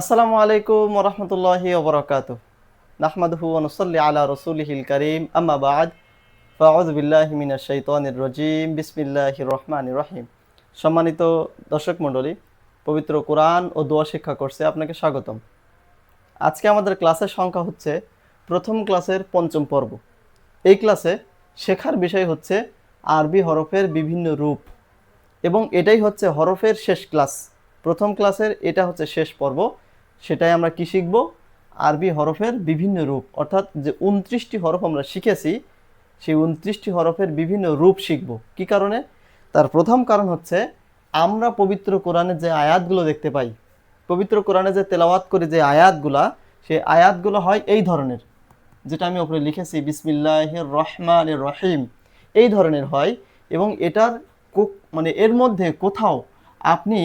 আসসালামু আলাইকুম ওরহমতুল্লাহি ওবরাকাত নাহমাদহু অনুসল্লি আলা রসুলিহিল করিম। আম্মা বাদ। ফাউজ বিল্লাহি মিনাশ শাইতানির রজিম। বিসমিল্লাহির রহমান রহিম। সম্মানিত দর্শক মণ্ডলী, পবিত্র কোরআন ও দোয়া শিক্ষা করছে আপনাকে স্বাগতম। আজকে আমাদের ক্লাসের সংখ্যা হচ্ছে প্রথম ক্লাসের পঞ্চম পর্ব। এই ক্লাসে শেখার বিষয় হচ্ছে আরবি হরফের বিভিন্ন রূপ এবং এটাই হচ্ছে হরফের শেষ ক্লাস। প্রথম ক্লাসের এটা হচ্ছে শেষ পর্ব। সেটাই আমরা কি শিখব? আরবি হরফের বিভিন্ন রূপ। অর্থাৎ যে উনত্রিশটি হরফ আমরা শিখেছি, সেই উনত্রিশটি হরফের বিভিন্ন রূপ শিখব। কি কারণে? তার প্রথম কারণ হচ্ছে, আমরা পবিত্র কোরআনে যে আয়াতগুলো দেখতে পাই, পবিত্র কোরআনে যে তেলাওয়াত করে যে আয়াতগুলা, সেই আয়াতগুলো হয় এই ধরনের। যেটা আমি ওপরে লিখেছি বিসমিল্লাহ রহমান রহিম, এই ধরনের হয়। এবং এটার মানে এর মধ্যে কোথাও আপনি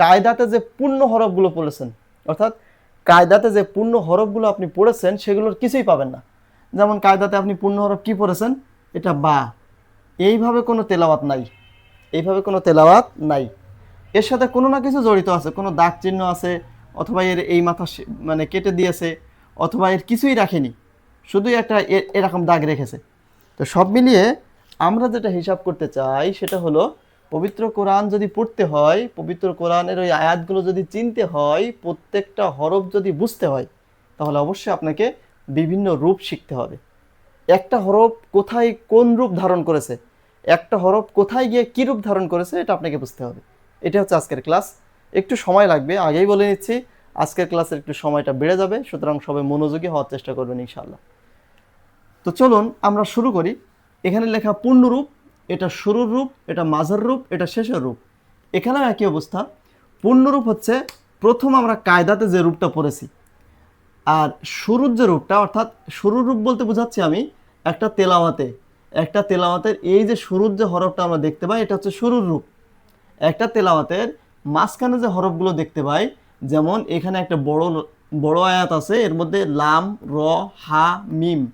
কায়দাতে যে পূর্ণ হরফগুলো পড়েছেন অর্থাৎ কায়দাতে যে পূর্ণ হরফগুলো আপনি পড়েছেন, সেগুলোর কিছুই পাবেন না। যেমন কায়দাতে আপনি পূর্ণ হরফ কি পড়েছেন? এটা বা। এইভাবে কোনো তেলাওয়াত নাই। এইভাবে কোনো তেলাওয়াত নাই। এর সাথে কোনো না কিছু জড়িত আছে। কোনো দাগ চিহ্ন আছে, অথবা এর এই মাথা মানে কেটে দিয়েছে, অথবা এর কিছুই রাখেনি। শুধুই একটা এরকম দাগ রেখেছে। তো সব মিলিয়ে আমরা যেটা হিসাব করতে চাই, সেটা হলো পবিত্র কোরআন যদি পড়তে হয়, পবিত্র কোরআনের ওই আয়াতগুলো যদি চিনতে হয়, প্রত্যেকটা হরফ যদি বুঝতে হয়, তাহলে অবশ্যই আপনাকে বিভিন্ন রূপ শিখতে হবে। একটা হরফ কোথায় কোন রূপ ধারণ করেছে, একটা হরফ কোথায় গিয়ে কী রূপ ধারণ করেছে, এটা আপনাকে বুঝতে হবে। এটা হচ্ছে আজকের ক্লাস। একটু সময় লাগবে, আগেই বলে নিচ্ছি, আজকের ক্লাসের একটু সময়টা বেড়ে যাবে, সুতরাং সবাই মনোযোগী হওয়ার চেষ্টা করবেন ইনশাআল্লাহ। তো চলুন আমরা শুরু করি। এখানে লেখা পূর্ণরূপ এটা শুরুর রূপ, এটা মাঝের রূপ, এটা শেষের রূপ। এখানেও একই অবস্থা? পূর্ণরূপ হচ্ছে প্রথম আমরা কায়দাতে যে রূপটা পড়েছি। আর শুরুর যে রূপটা, অর্থাৎ শুরুর রূপ বলতে বোঝাচ্ছি আমি একটা তেলাওয়াতে। একটা তেলাওয়াতের এই যে শুরুর যে হরফটা আমরা দেখতে পাই, এটা হচ্ছে শুরুর রূপ। একটা তেলাওয়াতের মাঝখানে যে হরফগুলো দেখতে পাই, যেমন এখানে একটা বড় বড় আয়াত আছে, এর মধ্যে লাম, র, হা, মিম।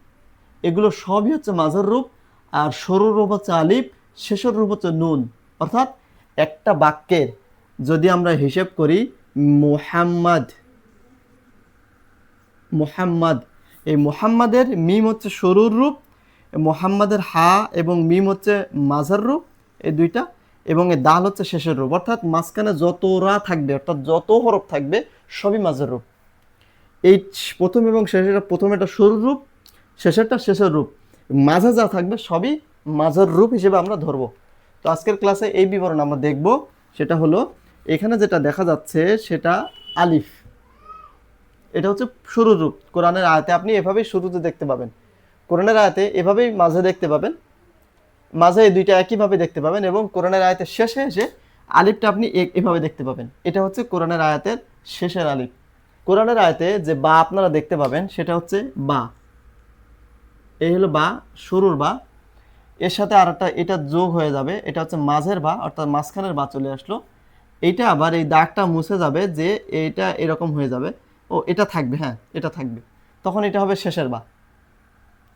এগুলো সবই হচ্ছে মাঝের রূপ আর সরুর রূপ হচ্ছে আলিফ, শেষের রূপ হচ্ছে নুন। অর্থাৎ একটা বাক্যের যদি আমরা হিসেব করি, মোহাম্মদ মোহাম্মদ। এই মোহাম্মদের মিম হচ্ছে সরুর রূপ, মোহাম্মদের হা এবং মিম হচ্ছে মাঝার রূপ, এই দুইটা। এবং এই দাল হচ্ছে শেষের রূপ। অর্থাৎ মাঝখানে যতরা থাকবে, অর্থাৎ যত হরফ থাকবে, সবই মাঝের রূপ। এই প্রথম এবং শেষের, প্রথম এটা সরুর রূপ, শেষেরটা শেষের রূপ। মাঝে যা থাকবে সবই মাঝের রূপ হিসেবে আমরা ধরবো। তো আজকের ক্লাসে এই বিবরণ আমরা দেখব। সেটা হলো, এখানে যেটা দেখা যাচ্ছে সেটা আলিফ। এটা হচ্ছে শুরুর রূপ। কোরআনের আয়াতে আপনি এভাবেই শুরুতে দেখতে পাবেন। কোরআনের আয়াতে এভাবেই মাঝে দেখতে পাবেন। মাঝে এই দুইটা একইভাবে দেখতে পাবেন এবং কোরআনের আয়াতের শেষে এসে আলিফটা আপনি এভাবে দেখতে পাবেন। এটা হচ্ছে কোরআনের আয়াতের শেষের আলিফ। কোরআনের আয়াতে যে বা আপনারা দেখতে পাবেন, সেটা হচ্ছে বা। এই হলো বা, শুরুর বা। এর সাথে আর একটা এটা যোগ হয়ে যাবে, এটা হচ্ছে মাঝের বা, অর্থাৎ মাঝখানের বা চলে আসলো। এইটা আবার এই দাগটা মুছে যাবে যে এইটা এরকম হয়ে যাবে। ও, এটা থাকবে হ্যাঁ এটা থাকবে। তখন এটা হবে শেষের বা।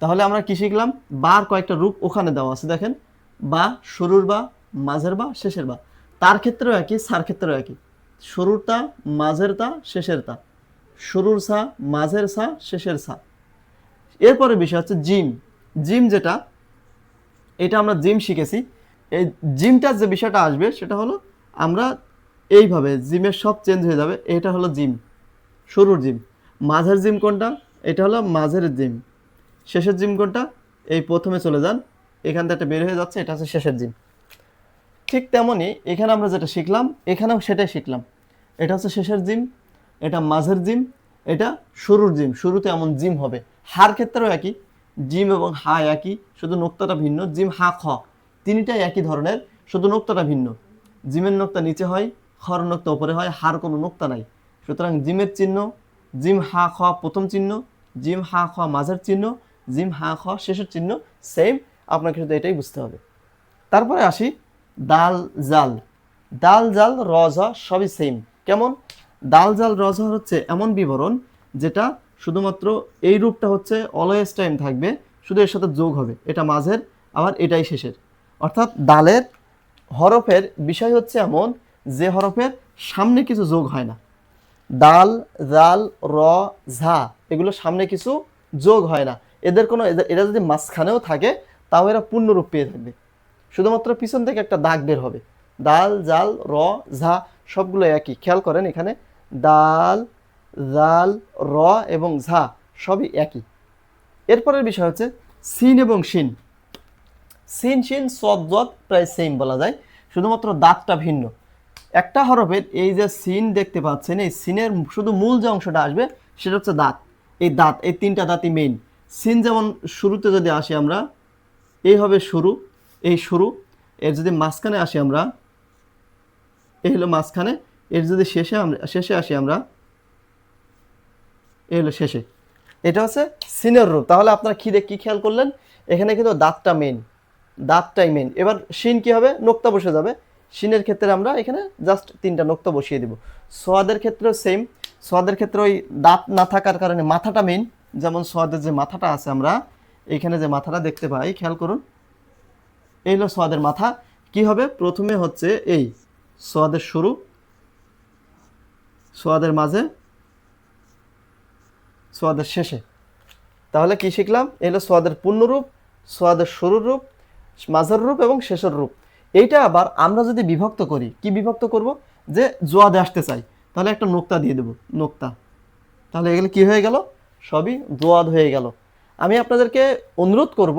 তাহলে আমরা কি শিখলাম? বার কয়েকটা রূপ ওখানে দেওয়া আছে, দেখেন। বা, শুরুর বা, মাঝের বা, শেষের বা। তার ক্ষেত্রেও একই, সার ক্ষেত্রেও একই। শুরুর তা, মাঝের তা, শেষের তা। শুরুর সা, মাঝের সা, শেষের সা। এরপরে বিষয় হচ্ছে জিম। জিম যেটা, এটা আমরা জিম শিখেছি। এই জিমটার যে বিষয়টা আসবে, সেটা হলো আমরা এইভাবে জিমের সব চেঞ্জ হয়ে যাবে। এটা হলো জিম। শুরুর জিম। মাঝের জিম কোনটা? এটা হলো মাঝের জিম। শেষের জিম কোনটা? এই প্রথমে চলে যান। এখান থেকে বের হয়ে যাচ্ছে, এটা হচ্ছে শেষের জিম। ঠিক তেমনই এখানে আমরা যেটা শিখলাম, এখানেও সেটাই শিখলাম। এটা হচ্ছে শেষের জিম, এটা মাঝের জিম, এটা শুরুর জিম। শুরুতে এমন জিম হবে। হার ক্ষেত্রেও একই, জিম এবং হা একই, শুধু নোক্তাটা ভিন্ন, জিম, হা, খ, তিনটাই একই ধরনের, শুধু নোক্তাটা ভিন্ন। জিমের নোক্তা নিচে হয়, খর নোক্তা উপরে হয়, হার কোনো নোক্তা নাই। সুতরাং জিমের চিহ্ন, জিম, হা, খ, প্রথম চিহ্ন, জিম, হা, খ, মাঝের চিহ্ন, জিম, হা, খ, শেষের চিহ্ন সেম আপনাকে শুধু এটাই বুঝতে হবে। তারপরে আসি, দাল, জাল। দাল, জাল রজা সবই সেম কেমন? দাল, জাল রজা হচ্ছে এমন বিবরণ যেটা শুধুমাত্র এই রূপটা হচ্ছে অলওয়েজ টাইম থাকবে, শুধু এর সাথে যোগ হবে। এটা মাঝের, আবার এটাই শেষের। অর্থাৎ দালের হরফের বিষয় হচ্ছে এমন যে হরফের সামনে কিছু যোগ হয় না। দাল, জাল, র, ঝা, এগুলো সামনে কিছু যোগ হয় না। এদের কোনো এরা যদি মাঝখানেও থাকে, তাও এরা পূর্ণরূপ পেয়ে থাকবে। শুধুমাত্র পিছন থেকে একটা দাগ বের হবে। দাল, জাল, র, ঝা, সবগুলো একই। খেয়াল করেন এখানে, দাল জাল র এবং ঝা সবই একই। এরপরের বিষয় হচ্ছে সিন এবং শিন। সিন, শিন সদ জদ প্রায় সেম বলা যায়, শুধুমাত্র দাঁতটা ভিন্ন। একটা হরফের এই যে সিন দেখতে পাচ্ছেন, এই সিনের শুধু মূল যে অংশটা আসবে, সেটা হচ্ছে দাঁত। এই দাঁত, এই তিনটা দাঁতই মেইন সিন যেমন শুরুতে যদি আসি আমরা, এই হবে শুরু, এই শুরু, এর যদি মাঝখানে আসি আমরা, এই হলো মাঝখানে, এর যদি শেষে আমরা, শেষে আসি আমরা এই হলো শেষে। এটা হচ্ছে সিনের রূপ তাহলে আপনারা খিদে কি খেয়াল করলেন? এখানে কিন্তু দাঁতটা মেন দাঁতটাই মেন এবার শিন কি হবে? নোক্তা বসে যাবে। শিনের ক্ষেত্রে আমরা এখানে জাস্ট তিনটা নোক্তা বসিয়ে দিব। সোয়াদের ক্ষেত্রেও সেম সোয়াদের ক্ষেত্রে ওই দাঁত না থাকার কারণে মাথাটা মেন যেমন সোয়াদের যে মাথাটা আছে আমরা, এখানে যে মাথাটা দেখতে পাই, খেয়াল করুন। এই হলো সোয়াদের মাথা। কি হবে? প্রথমে হচ্ছে এই সোয়াদের শুরু। সোয়াদের মাঝে সোয়াদের শেষে। তাহলে কি শিখলাম? এলো সোয়াদের পূর্ণরূপ, সোয়াদের শুরুর রূপ, মাঝের রূপ এবং শেষের রূপ। এইটা আবার আমরা যদি বিভক্ত করি, কি বিভক্ত করব? যে জোয়াদে আসতে চাই। তাহলে একটা নোক্তা দিয়ে দেব, নোক্তা। তাহলে এগুলো কি হয়ে গেল? সবই জোয়াদ হয়ে গেল। আমি আপনাদেরকে অনুরোধ করব,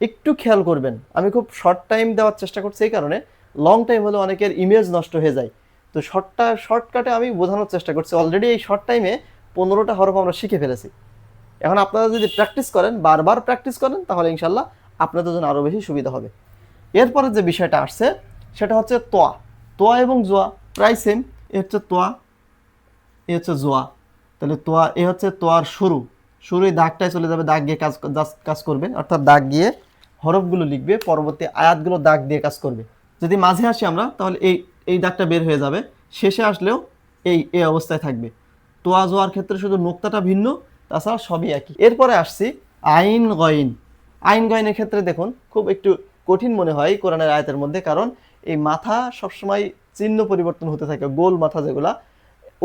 একটু খেয়াল করবেন। আমি খুব শর্ট টাইম দেওয়ার চেষ্টা করছি এই কারণে। লং টাইম হলে অনেকের ইমেজ নষ্ট হয়ে যায়। তো শর্টটা শর্টকাটে আমি বোঝানোর চেষ্টা করছি। অলরেডি এই শর্ট টাইমে পনেরোটা হরফ আমরা শিখে ফেলেছি। এখন আপনারা যদি প্র্যাকটিস করেন, বারবার প্র্যাকটিস করেন, তাহলে ইনশাল্লাহ আপনাদের জন্য আরও বেশি সুবিধা হবে। এরপরে যে বিষয়টা আসছে, সেটা হচ্ছে তোয়া। তোয়া এবং জোয়া প্রায় সেম এ হচ্ছে তোয়া, এ হচ্ছে জোয়া। তাহলে তোয়া, এ হচ্ছে তোয়ার শুরু। শুরুই দাগটায় চলে যাবে, দাগ গিয়ে কাজ কাজ করবে অর্থাৎ দাগ গিয়ে হরফগুলো লিখবে, পরবর্তী আয়াতগুলো দাগ দিয়ে কাজ করবে। যদি মাঝে আসি আমরা, তাহলে এই এই দাগটা বের হয়ে যাবে। শেষে আসলেও এই এই অবস্থায় থাকবে। তোয়া জোয়ার ক্ষেত্রে শুধু নোক্তাটা ভিন্ন, তাছাড়া সবই একই। এরপরে আসছি আইন গইন। আইন গয়নের ক্ষেত্রে দেখুন, খুব একটু কঠিন মনে হয় কোরআনের আয়াতের মধ্যে, কারণ এই মাথা সবসময় চিহ্ন পরিবর্তন হতে থাকে, গোল মাথা যেগুলা।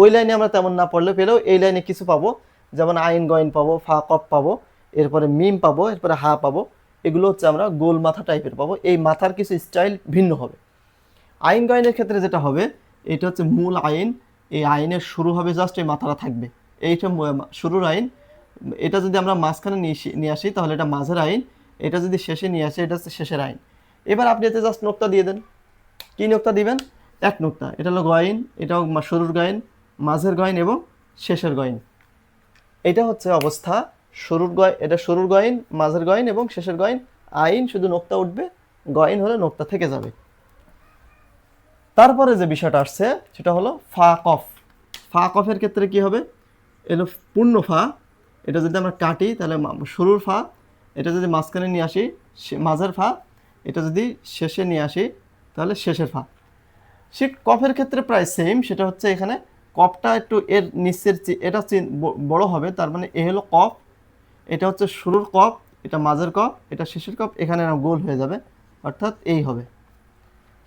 ওই লাইনে আমরা তেমন না পড়লে পেলেও এই লাইনে কিছু পাবো। যেমন আইন গইন পাবো, ফা কপ পাবো, এরপরে মিম পাবো, এরপরে হা পাবো। এগুলো হচ্ছে আমরা গোল মাথা টাইপের পাবো। এই মাথার কিছু স্টাইল ভিন্ন হবে। আইন গয়নের ক্ষেত্রে যেটা হবে, এটা হচ্ছে মূল আইন। এই আইনের শুরু হবে জাস্ট এই মাথাটা থাকবে। এইটা শুরুর আইন, এটা যদি আমরা মাঝখানে নিয়ে আসি- তাহলে এটা মাঝের আইন, এটা যদি শেষে নিয়ে আসি, এটা হচ্ছে শেষের আইন। এবার আপনি এতে জাস্ট নোক্তা দিয়ে দেন। কী নোক্তা দিবেন? এক নোক্তা। এটা হলো গয়ন, এটাও শুরুর গয়ন, মাঝের গয়ন এবং শেষের গয়ন। এটা হচ্ছে অবস্থা। শুরুর গয়, এটা শুরুর গয়ন, মাঝের গয়ন এবং শেষের গয়ন। আইন শুধু নোক্তা উঠবে, গয়ন হলে নোক্তা থেকে যাবে। তারপরে যে বিষয়টা আসছে, সেটা হলো ফা কফ। ফা কফের ক্ষেত্রে কি হবে? এলো পূর্ণ ফা। এটা যদি আমরা কাটি, তাহলে শুরুর ফা। এটা যদি মাঝখানে নিয়ে আসি মাঝের ফা। এটা যদি শেষে নিয়ে আসি, তাহলে শেষের ফা। সে কফের ক্ষেত্রে প্রায় সেম সেটা হচ্ছে এখানে কফটা একটু এর নিচের এটা বড় হবে, তার মানে এ হলো কফ। এটা হচ্ছে শুরুর কফ, এটা মাঝের কফ, এটা শেষের কফ, এখানে গোল হয়ে যাবে, অর্থাৎ এই হবে।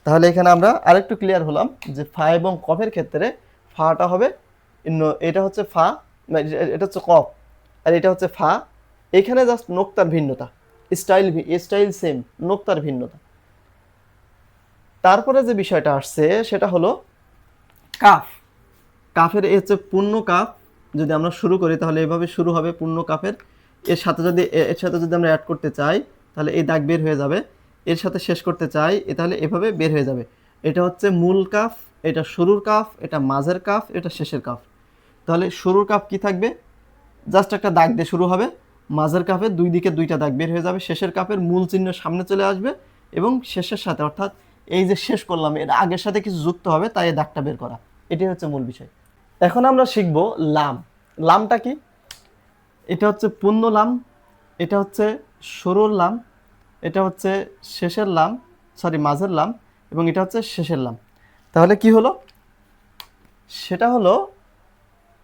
তাহলে এখানে আমরা আরেকটু ক্লিয়ার হলাম যে ফা এবং কফের ক্ষেত্রে ফাটা হবে এটা হচ্ছে ফা এটা- এটা হচ্ছে কফ আর এটা হচ্ছে ফা। এখানে জাস্ট নোক্তার ভিন্নতা স্টাইল স্টাইল সেম নোক্তার ভিন্নতা। তারপরে যে বিষয়টা আসছে সেটা হলো কাফ। কাফের এ হচ্ছে পূর্ণ কাফ। যদি আমরা শুরু করি তাহলে এভাবে শুরু হবে পূর্ণ কাফের। এর সাথে যদি এর সাথে যদি আমরা অ্যাড করতে চাই তাহলে এই দাগ বের হয়ে যাবে। এর সাথে শেষ করতে চাই, এ তাহলে এভাবে বের হয়ে যাবে। এটা হচ্ছে মূল কাফ, এটা শুরুর কাফ, এটা মাঝের কাফ, এটা শেষের কাফ। তাহলে শুরুর কাফ কি থাকবে? জাস্ট একটা দাগ দিয়ে শুরু হবে। মাঝের কাপের দুই দিকে দুইটা দাগ বের হয়ে যাবে, শেষের কাপের মূল চিহ্ন সামনে চলে আসবে এবং শেষের সাথে, অর্থাৎ এই যে শেষ করলাম, এর আগের সাথে কিছু যুক্ত হবে, তাই এই দাগটা বের করা। এটাই হচ্ছে মূল বিষয়। এখন আমরা শিখব লাম। লামটা কি? এটা হচ্ছে পূর্ণ লাম, এটা হচ্ছে সরুর লাম এটা হচ্ছে শেষের লাম সরি মাঝের লাম, এবং এটা হচ্ছে শেষের লাম। তাহলে কি হলো? সেটা হলো,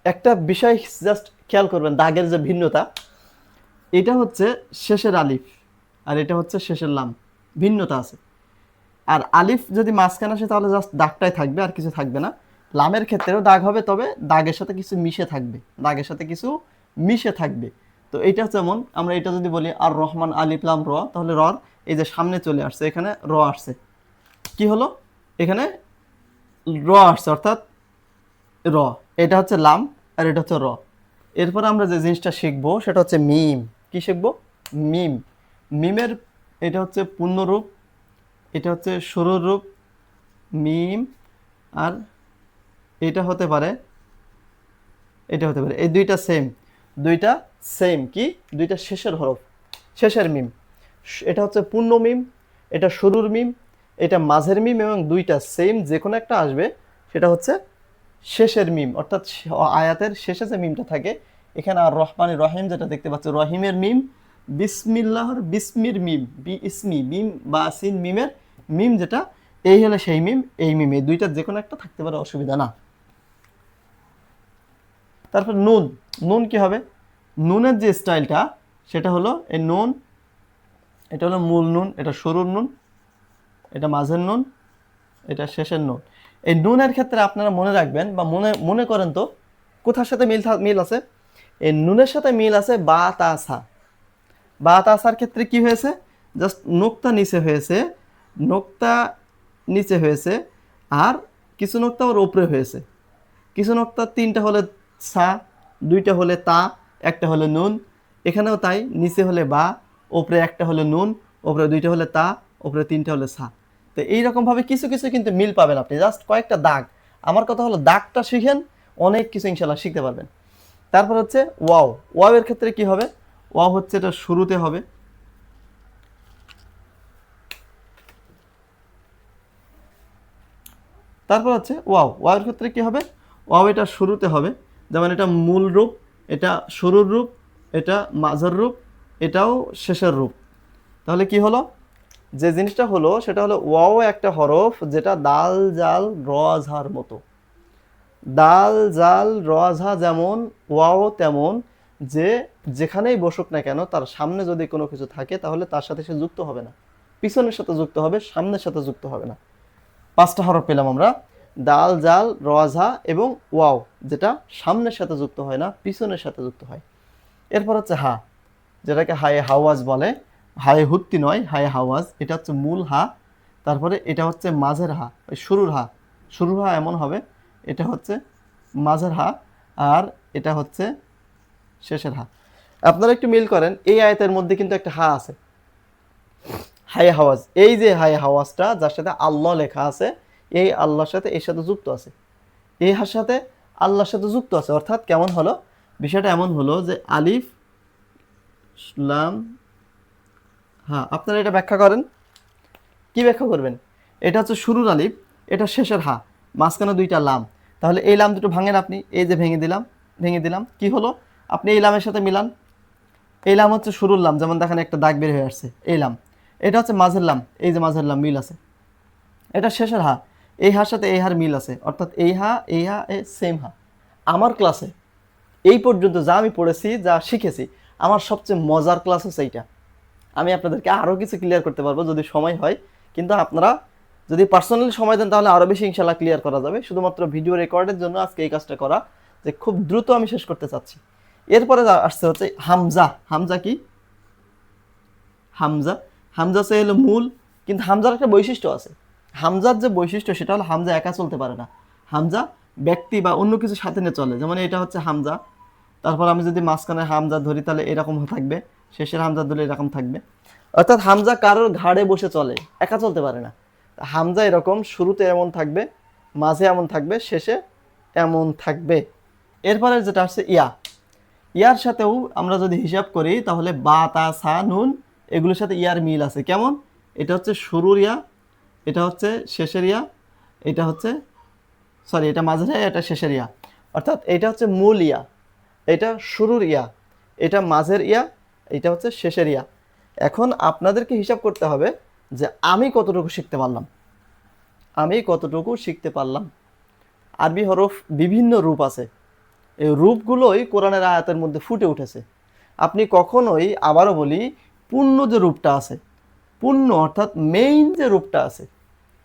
একটা বিষয় জাস্ট খেয়াল করবেন, দাগের যে ভিন্নতা, এটা হচ্ছে শেষের আলিফ, আর এটা হচ্ছে শেষের লাম। ভিন্নতা আছে। আর আলিফ যদি মাঝখানে আসে, তাহলে জাস্ট দাগটাই থাকবে, আর কিছু থাকবে না। লামের ক্ষেত্রেও দাগ হবে, তবে দাগের সাথে কিছু মিশে থাকবে। দাগের সাথে কিছু মিশে থাকবে। তো এটা যেমন, আমরা এটা যদি বলি আর রহমান আলী আলিফলাম র, তাহলে রর এই যে সামনে চলে আসছে, এখানে র আসছে। কি হলো? এখানে র আসছে, অর্থাৎ র। এটা হচ্ছে লাম আর এটা হচ্ছে র। এরপর আমরা যে জিনিসটা শিখব, সেটা হচ্ছে মিম। কি শিখব? মিম। মিমের এটা হচ্ছে পূর্ণরূপ, এটা হচ্ছে সরুর রূপ, মিম আর এটা হতে পারে, এটা হতে পারে। এই দুইটা সেম দুইটা সেম কি? দুইটা শেষের হরফ, শেষের মিম এটা হচ্ছে পূর্ণ মিম এটা শুরুর মিম এটা মাঝের মিম এবং দুইটা সেম যে কোনো একটা আসবে। সেটা হচ্ছে শেষের মিম অর্থাৎ আয়াতের শেষে যে মিমটা থাকে, এখানে আর রহমান রহিম যেটা দেখতে পাচ্ছ, রহিমের মিম বিসমিল্লাহর বিসমির মিম বি ইসমি মিম বা সিন মিমের মিম যেটা, এই হলো সেই মিম এই মিম এই দুইটা যে কোনো একটা থাকতে পারে, অসুবিধা না। তারপর নুন। নুন কি হবে? নুনের যে স্টাইলটা, সেটা হলো এই নুন, এটা হলো মূল নুন, এটা সরুর নুন, এটা মাঝের নুন, এটা শেষের নুন। এই নুনের ক্ষেত্রে আপনারা মনে রাখবেন বা মনে মনে করেন তো, কোথার সাথে মিল মিল আছে? এই নুনের সাথে মিল আছে বা তাসা বা তাসার ক্ষেত্রে কি হয়েছে? জাস্ট নোক্তা নিচে হয়েছে, নোক্তা নিচে হয়েছে, আর কিছু নোক্তা ওর ওপরে হয়েছে। কিছু নোক্তা তিনটা হলে সা দুইটা হলে তা, একটা হলে নুন। এখানেও তাই, নিচে হলে বা, ওপরে একটা হলে নুন, ওপরে দুইটা হলে তা, ওপরে তিনটা হলে সা। তো এইরকমভাবে কিছু কিছু কিন্তু মিল পাবেন আপনি। জাস্ট কয়েকটা দাগ। আমার কথা হলো দাগটা শিখেন, অনেক কিছু ইনশাল্লাহ শিখতে পারবেন। তারপর হচ্ছে ওয়াও। ওয়াও এর ক্ষেত্রে কি হবে? ওয়াও হচ্ছে এটা শুরুতে হবে। তারপর হচ্ছে ওয়াও। ওয়াও এর ক্ষেত্রে কি হবে? ওয়াও এটা শুরুতে হবে। যেমন এটা মূল রূপ, এটা শুরুর রূপ, এটা মাঝের রূপ, এটাও শেষের রূপ। তাহলে কি হলো? যে জিনিসটা হলো, সেটা হলো ওয়াও একটা হরফ যেটা দাল, জাল রঝার মতো। দাল, জাল রঝা যেমন, ওয়াও তেমন, যে যেখানেই বসুক না কেন, তার সামনে যদি কোনো কিছু থাকে, তাহলে তার সাথে সে যুক্ত হবে না। পিছনের সাথে যুক্ত হবে, সামনের সাথে যুক্ত হবে না। পাঁচটা হরফ পেলাম আমরা। দাল, জাল, রজা এবং ওয়াও, যেটা সামনের সাথে যুক্ত হয় না, পিছনের সাথে যুক্ত হয়। এরপর হচ্ছে হা, যেটাকে হায়ে হাওয়াজ বলে। হায়ে হুত্তি নয়, হায়ে হাওয়াজ, এটা হচ্ছে মূল হা। তারপরে এটা হচ্ছে মাঝের হা, ওই শুরুর হা। শুরুর হা এমন হবে, এটা হচ্ছে মাঝের হা আর এটা হচ্ছে শেষের হা। আপনারা একটু মিল করেন, এই আয়তের মধ্যে কিন্তু একটা হা আছে। হাই হাওয়াজ, এই যে হাই হাওয়াজটা, যার সাথে আল্লাহ লেখা আছে এই আল্লাহর সাথে এর সাথে যুক্ত আছে। এই হার সাথে আল্লাহর সাথে যুক্ত আছে, অর্থাৎ কেমন হলো? বিষয়টা এমন হলো যে আলিফ, লাম হ্যাঁ আপনারা এটা ব্যাখ্যা করেন। কি ব্যাখ্যা করবেন? এটা হচ্ছে শুরুর আলিফ, এটা শেষের হা, মাঝখানে দুইটা লাম। তাহলে এই লাম দুটো ভাঙেন আপনি, এই যে ভেঙে দিলাম ভেঙে দিলাম, কি হলো? আপনি এই লামের সাথে মিলান। এই লাম হচ্ছে শুরুর লাম, যেমন দেখেন একটা দাগ বের হয়ে আসছে, এই লাম। এটা হচ্ছে মাঝের লাম, এই যে মাঝের লাম মিল আছে। এটা শেষের হা এই হার সাথে এই হার মিল আছে। অর্থাৎ এই হা এই হা এ সেম হা। আমার ক্লাসে এই পর্যন্ত যা আমি পড়েছি, যা শিখেছি, আমার সবচেয়ে মজার ক্লাস হচ্ছে এইটা। আমি আপনাদেরকে আরও কিছু ক্লিয়ার করতে পারব যদি সময় হয়। কিন্তু আপনারা যদি পার্সোনালি সময় দেন, তাহলে আরও বেশি ইনশাল্লাহ ক্লিয়ার করা যাবে। শুধুমাত্র ভিডিও রেকর্ডের জন্য আজকে এই কাজটা করা যে খুব দ্রুত আমি শেষ করতে চাচ্ছি। এরপরে আসছে হচ্ছে হামজা। হামজা কি? হামজা। হামজা সে হলো মূল। কিন্তু হামজার একটা বৈশিষ্ট্য আছে। হামজার যে বৈশিষ্ট্য সেটা হলো হামজা একা চলতে পারে না। হামজা ব্যক্তি বা অন্য কিছু সাথে নিয়ে চলে। যেমন এটা হচ্ছে হামজা। তারপর আমি যদি মাঝখানে হামজা ধরি তাহলে এরকম থাকবে। শেষের হামজা ধরলে এরকম থাকবে। অর্থাৎ হামজা কারোর ঘাড়ে বসে চলে, একা চলতে পারে না। হামজা এরকম শুরুতে এমন থাকবে, মাঝে এমন থাকবে, শেষে এমন থাকবে। এরপরে যেটা আসছে ইয়া। ইয়ার সাথেও আমরা যদি হিসাব করি তাহলে বা, তা, সা, নুন, এগুলোর সাথে ইয়ার মিল আছে। কেমন? এটা হচ্ছে শুরুর ইয়া এটা হচ্ছে শেষের ইয়া, এটা হচ্ছে সরি এটা মাঝের ইয়া, এটা শেষের ইয়া। অর্থাৎ এটা হচ্ছে মূল ইয়া, এটা শুরুর ইয়া, এটা মাঝের ইয়া, এটা হচ্ছে শেষের ইয়া। এখন আপনাদেরকে হিসাব করতে হবে যে আমি কতটুকু শিখতে পারলাম। আমি কতটুকু শিখতে পারলাম। আরবি হরফ বিভিন্ন রূপ আছে। এই রূপগুলোই কোরআনের আয়াতের মধ্যে ফুটে উঠেছে। আপনি কখনোই, আবারও বলি পূর্ণ যে রূপটা আছে পূর্ণ অর্থাৎ মেইন যে রূপটা আছে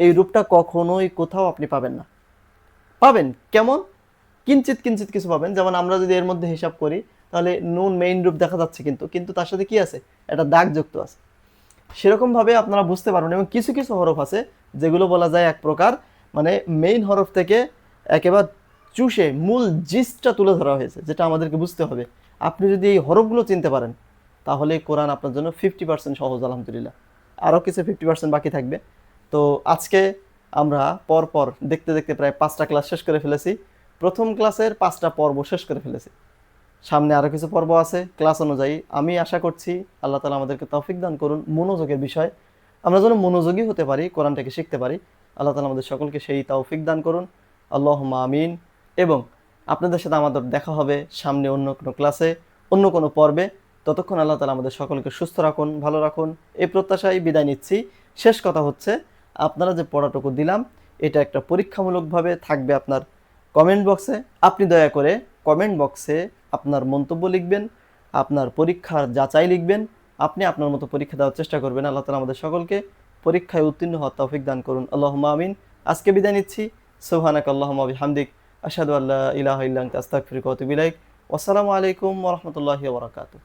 এই রূপটা কখনোই কোথাও আপনি পাবেন না। পাবেন, কেমন? কিঞ্চিত কিঞ্চিত কিছু পাবেন। যেমন আমরা যদি এর মধ্যে হিসাব করি, তাহলে নুন মেইন রূপ দেখা যাচ্ছে কিন্তু। কিন্তু তার সাথে কি আছে? একটা দাগ যুক্ত আছে। সেরকমভাবে আপনারা বুঝতে পারবেন এবং কিছু কিছু হরফ আছে যেগুলো বলা যায় এক প্রকার। মানে মেইন হরফ থেকে একেবারে চুষে মূল জিসটা তুলে ধরা হয়েছে, যেটা আমাদেরকে বুঝতে হবে। আপনি যদি এই হরফগুলো চিনতে পারেন, তাহলে কোরআন আপনার জন্য ফিফটি পার্সেন্ট সহজ, আলহামদুলিল্লাহ। আরও কিছু ফিফটি পার্সেন্ট বাকি থাকবে। তো আজকে আমরা পর পর দেখতে দেখতে প্রায় পাঁচটা ক্লাস শেষ করে ফেলেছি। প্রথম ক্লাসের পাঁচটা পর্ব শেষ করে ফেলেছি। সামনে আরও কিছু পর্ব আছে, ক্লাস অনুযায়ী আমি আশা করছি আল্লাহ তালা আমাদেরকে তৌফিক দান করুন মনোযোগের বিষয়। আমরা যেন মনোযোগী হতে পারি, কোরআনটাকে শিখতে পারি। আল্লাহ তালা আমাদের সকলকে সেই তৌফিক দান করুন। আল্লাহ আমিন। এবং আপনাদের সাথে আমাদের দেখা হবে সামনে অন্য কোনো ক্লাসে, অন্য কোনো পর্বে। ততক্ষণ আল্লাহ তালা আমাদের সকলকে সুস্থ রাখুন, ভালো রাখুন। এই প্রত্যাশায় বিদায় নিচ্ছি। শেষ কথা হচ্ছে আপনারা যে পড়াটুকু দিলাম, এটা একটা পরীক্ষামূলকভাবে থাকবে আপনার কমেন্ট বক্সে আপনি দয়া করে কমেন্ট বক্সে আপনার মন্তব্য লিখবেন, আপনার পরীক্ষার যাচাই লিখবেন, আপনি আপনার মতো পরীক্ষা দেওয়ার চেষ্টা করবেন। আল্লাহ তালা আমাদের সকলকে পরীক্ষায় উত্তীর্ণ হওয়ার তৌফিক দান করুন। আল্লাহ আমিন। আজকে বিদায় নিচ্ছি। সোহানাক আল্লাহ হামদিক আসাদু আল্লাহ ইলাহ ইল্লাহ আস্তাক ফিরিক আসসালামু আলাইকুম ওরহমতুল্লাহি ওবরাকাতু